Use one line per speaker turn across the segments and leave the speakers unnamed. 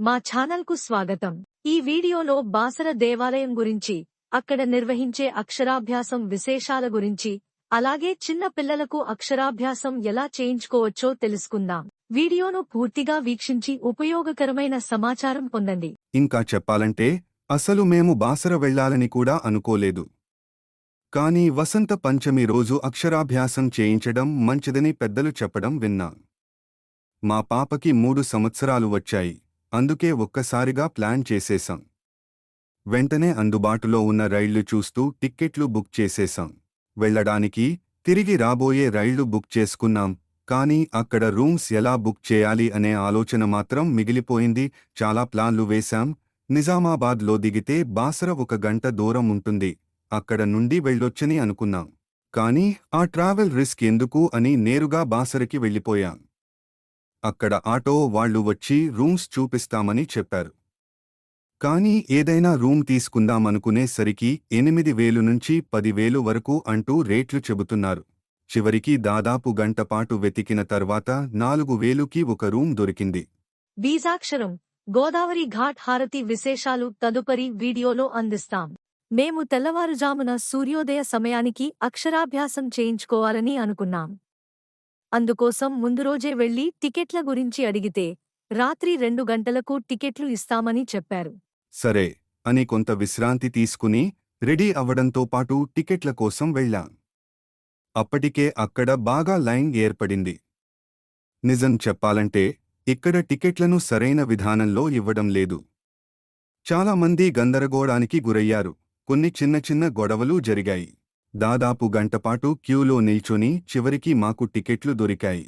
మా ఛానల్కు స్వాగతం. ఈ వీడియోలో బాసర దేవాలయం గురించి అక్కడ నిర్వహించే అక్షరాభ్యాసం విశేషాల గురించి అలాగే చిన్న పిల్లలకు అక్షరాభ్యాసం ఎలా చేయించుకోవచ్చో తెలుసుకుందాం. వీడియోను పూర్తిగా వీక్షించి ఉపయోగకరమైన సమాచారం పొందండి.
ఇంకా చెప్పాలంటే అసలు మేము బాసర వెళ్ళాలని కూడా అనుకోలేదు. కాని వసంత పంచమి రోజు అక్షరాభ్యాసం చేయించడం మంచిదని పెద్దలు చెప్పడం విన్నా. మా పాపకి మూడు సంవత్సరాలు వచ్చాయి. అందుకే ఒక్కసారిగా ప్లాన్ చేసేశాం. వెంటనే అందుబాటులో ఉన్న రైళ్ళు చూస్తూ టిక్కెట్లు బుక్ చేసేశాం. వెళ్ళడానికి తిరిగి రాబోయే రైళ్ళు బుక్ చేసుకున్నాం కానీ అక్కడ రూమ్స్ ఎలా బుక్ చేయాలి అనే ఆలోచన మాత్రం మిగిలిపోయింది. చాలా ప్లాన్లు వేశాం. నిజామాబాద్లో దిగితే బాసర ఒక గంట దూరం ఉంటుంది. అక్కడ నుండి వెళ్ళొచ్చని అనుకున్నాం. కానీ ఆ ట్రావెల్ రిస్క్ ఎందుకు అని నేరుగా బాసరకి వెళ్ళిపోయాం. అక్కడ ఆటో వాళ్ళు వచ్చి రూమ్స్ చూపిస్తామని చెప్పారు. కానీ ఏదైనా రూమ్ తీసుకుందామనుకునేసరికి ఎనిమిది వేలు నుంచి పదివేలు వరకు అంటూ రేట్లు చెబుతున్నారు. చివరికి దాదాపు గంటపాటు వెతికిన తర్వాత నాలుగు వేలుకి ఒక రూమ్ దొరికింది.
బీజాక్షరం గోదావరి ఘాట్ హారతి విశేషాలు తదుపరి వీడియోలో అందిస్తాం. మేము తెల్లవారుజామున సూర్యోదయ సమయానికి అక్షరాభ్యాసం చేయించుకోవాలని అనుకున్నాం. అందుకోసం ముందు రోజే వెళ్ళి టికెట్ల గురించి అడిగితే రాత్రి రెండు గంటలకు టికెట్లు ఇస్తామని చెప్పారు.
సరే అని కొంత విశ్రాంతి తీసుకుని రెడీ అవ్వడంతో పాటు టికెట్ల కోసం వెళ్ళాం. అప్పటికే అక్కడ బాగా లైన్ ఏర్పడింది. నిజం చెప్పాలంటే ఇక్కడ టికెట్లను సరైన విధానంలో ఇవ్వడం లేదు. చాలామంది గందరగోళానికి గురయ్యారు. కొన్ని చిన్న చిన్న గొడవలు జరిగాయి. దాదాపు గంటపాటు క్యూలో నిల్చొని చివరికి మాకు టికెట్లు దొరికాయి.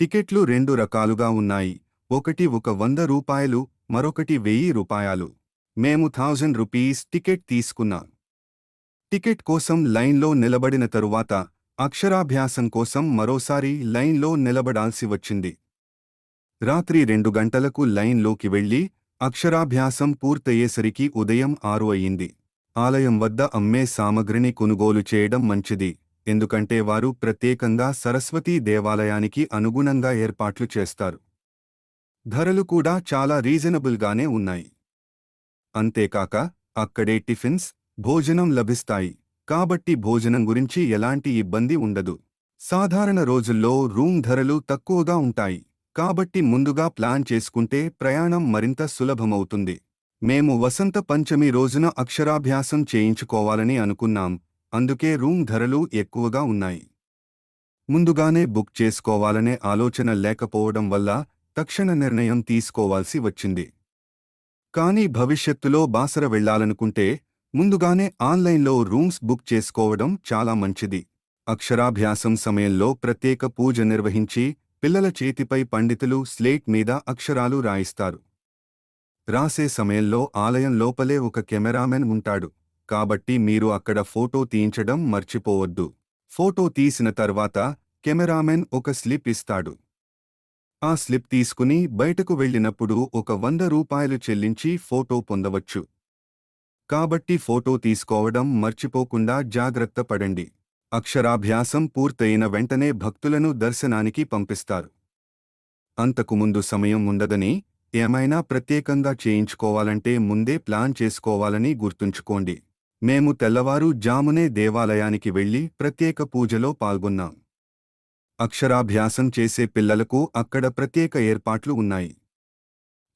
టికెట్లు రెండు రకాలుగా ఉన్నాయి. ఒకటి ఒక వంద రూపాయలు మరొకటి వెయ్యి రూపాయలు. మేము థౌజండ్ రూపీస్ టికెట్ తీసుకున్నాం. టికెట్ కోసం లైన్లో నిలబడిన తరువాత అక్షరాభ్యాసం కోసం మరోసారి లైన్లో నిలబడాల్సి వచ్చింది. రాత్రి రెండు గంటలకు లైన్లోకి వెళ్ళి అక్షరాభ్యాసం పూర్తయ్యేసరికి ఉదయం ఆరు అయింది ఆలయం వద్ద అమ్మే సామగ్రిని కొనుగోలు చేయడం మంచిది ఎందుకంటే వారు ప్రత్యేకంగా సరస్వతీ దేవాలయానికి అనుగుణంగా ఏర్పాట్లు చేస్తారు. ధరలు కూడా చాలా రీజనబుల్గానే ఉన్నాయి. అంతేకాక అక్కడే టిఫిన్స్ భోజనం లభిస్తాయి కాబట్టి భోజనం గురించి ఎలాంటి ఇబ్బంది ఉండదు. సాధారణ రోజుల్లో రూమ్ ధరలు తక్కువగా ఉంటాయి కాబట్టి ముందుగా ప్లాన్ చేసుకుంటే ప్రయాణం మరింత సులభమవుతుంది. మేము వసంత పంచమి రోజున అక్షరాభ్యాసం చేయించుకోవాలని అనుకున్నాం అందుకే రూమ్ ధరలు ఎక్కువగా ఉన్నాయి. ముందుగానే బుక్ చేసుకోవాలనే ఆలోచన లేకపోవడం వల్ల తక్షణ నిర్ణయం తీసుకోవాల్సి వచ్చింది. కానీ భవిష్యత్తులో బాసర వెళ్ళాలనుకుంటే ముందుగానే ఆన్లైన్లో రూమ్స్ బుక్ చేసుకోవడం చాలా మంచిది. అక్షరాభ్యాసం సమయంలో ప్రత్యేక పూజ నిర్వహించి పిల్లల చేతిపై పండితులు స్లేట్ మీద అక్షరాలు రాయిస్తారు. రాసే సమయంలో ఆలయం లోపలే ఒక కెమెరామెన్ ఉంటాడు. కాబట్టి మీరు అక్కడ ఫోటో తీయించడం మర్చిపోవద్దు. ఫోటో తీసిన తర్వాత కెమెరామెన్ ఒక స్లిప్ ఇస్తాడు. ఆ స్లిప్ తీసుకుని బయటకు వెళ్ళినప్పుడు ఒక వంద రూపాయలు చెల్లించి ఫోటో పొందవచ్చు. కాబట్టి ఫోటో తీసుకోవడం మర్చిపోకుండా జాగ్రత్త పడండి. అక్షరాభ్యాసం పూర్తయిన వెంటనే భక్తులను దర్శనానికి పంపిస్తారు. అంతకుముందు సమయం ఉండదని ఏమైనా ప్రత్యేకంగా చేయించుకోవాలంటే ముందే ప్లాన్ చేసుకోవాలని గుర్తుంచుకోండి. మేము తెల్లవారు జామునే దేవాలయానికి వెళ్ళి ప్రత్యేక పూజలో పాల్గొన్నాం. అక్షరాభ్యాసం చేసే పిల్లలకు అక్కడ ప్రత్యేక ఏర్పాట్లు ఉన్నాయి.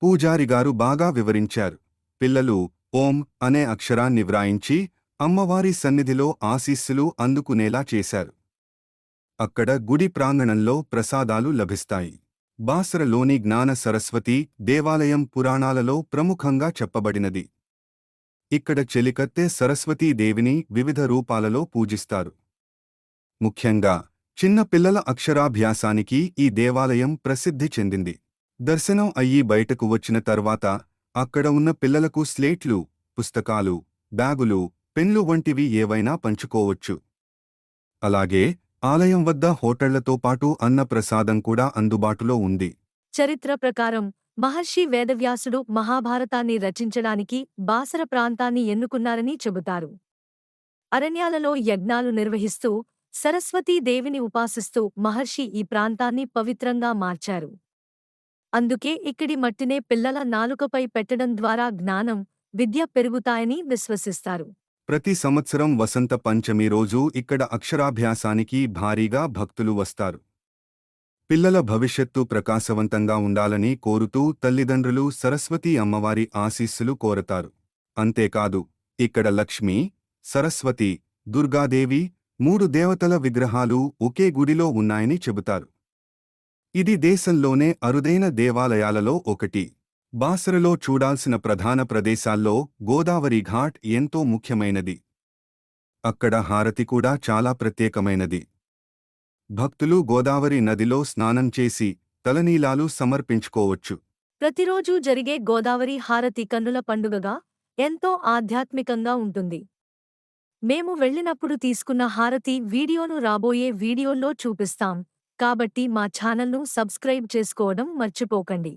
పూజారిగారు బాగా వివరించారు. పిల్లలు ఓం అనే అక్షరాన్ని వ్రాయించి అమ్మవారి సన్నిధిలో ఆశీస్సులు అందుకునేలా చేశారు. అక్కడ గుడి ప్రాంగణంలో ప్రసాదాలు లభిస్తాయి. బాసరలోని జ్ఞాన సరస్వతి దేవాలయం పురాణాలలో ప్రముఖంగా చెప్పబడినది. ఇక్కడ చెలికత్తె సరస్వతీదేవిని వివిధ రూపాలలో పూజిస్తారు. ముఖ్యంగా చిన్న పిల్లల అక్షరాభ్యాసానికి ఈ దేవాలయం ప్రసిద్ధి చెందింది. దర్శనం అయ్యి బయటకు వచ్చిన తర్వాత అక్కడ ఉన్న పిల్లలకు స్లేట్లు పుస్తకాలు బ్యాగులు పెన్లు వంటివి ఏవైనా పంచుకోవచ్చు. అలాగే ఆలయం వద్ద హోటళ్ళతో పాటు అన్న ప్రసాదం కూడా అందుబాటులో ఉంది.
చరిత్ర ప్రకారం మహర్షి వేదవ్యాసుడు మహాభారతాన్ని రచించడానికి బాసర ప్రాంతాన్ని ఎన్నుకున్నారని చెబుతారు. అరణ్యాలలో యజ్ఞాలు నిర్వహిస్తూ సరస్వతీ దేవిని ఉపాసిస్తూ మహర్షి ఈ ప్రాంతాన్ని పవిత్రంగా మార్చారు. అందుకే ఇక్కడి మట్టినే పిల్లల నాలుకపై పెట్టడం ద్వారా జ్ఞానం విద్య పెరుగుతాయని విశ్వసిస్తారు.
ప్రతి సంవత్సరం వసంత పంచమి రోజు ఇక్కడ అక్షరాభ్యాసానికి భారీగా భక్తులు వస్తారు. పిల్లల భవిష్యత్తు ప్రకాశవంతంగా ఉండాలని కోరుతూ తల్లిదండ్రులు సరస్వతీ అమ్మవారి ఆశీస్సులు కోరతారు. అంతేకాదు ఇక్కడ లక్ష్మీ సరస్వతి దుర్గాదేవి మూడు దేవతల విగ్రహాలు ఒకే గుడిలో ఉన్నాయని చెబుతారు. ఇది దేశంలోనే అరుదైన దేవాలయాలలో ఒకటి. బాసరలో చూడాల్సిన ప్రధాన ప్రదేశాల్లో గోదావరి ఘాట్ ఎంతో ముఖ్యమైనది. అక్కడ హారతి కూడా చాలా ప్రత్యేకమైనది. భక్తులు గోదావరి నదిలో స్నానం చేసి తలనీలాలు సమర్పించుకోవచ్చు.
ప్రతిరోజూ జరిగే గోదావరి హారతి కన్నుల పండుగగా ఎంతో ఆధ్యాత్మికంగా ఉంటుంది. మేము వెళ్ళినప్పుడు తీసుకున్న హారతి వీడియోను రాబోయే వీడియోల్లో చూపిస్తాం. కాబట్టి మా ఛానల్ను సబ్స్క్రైబ్ చేసుకోవడం మర్చిపోకండి.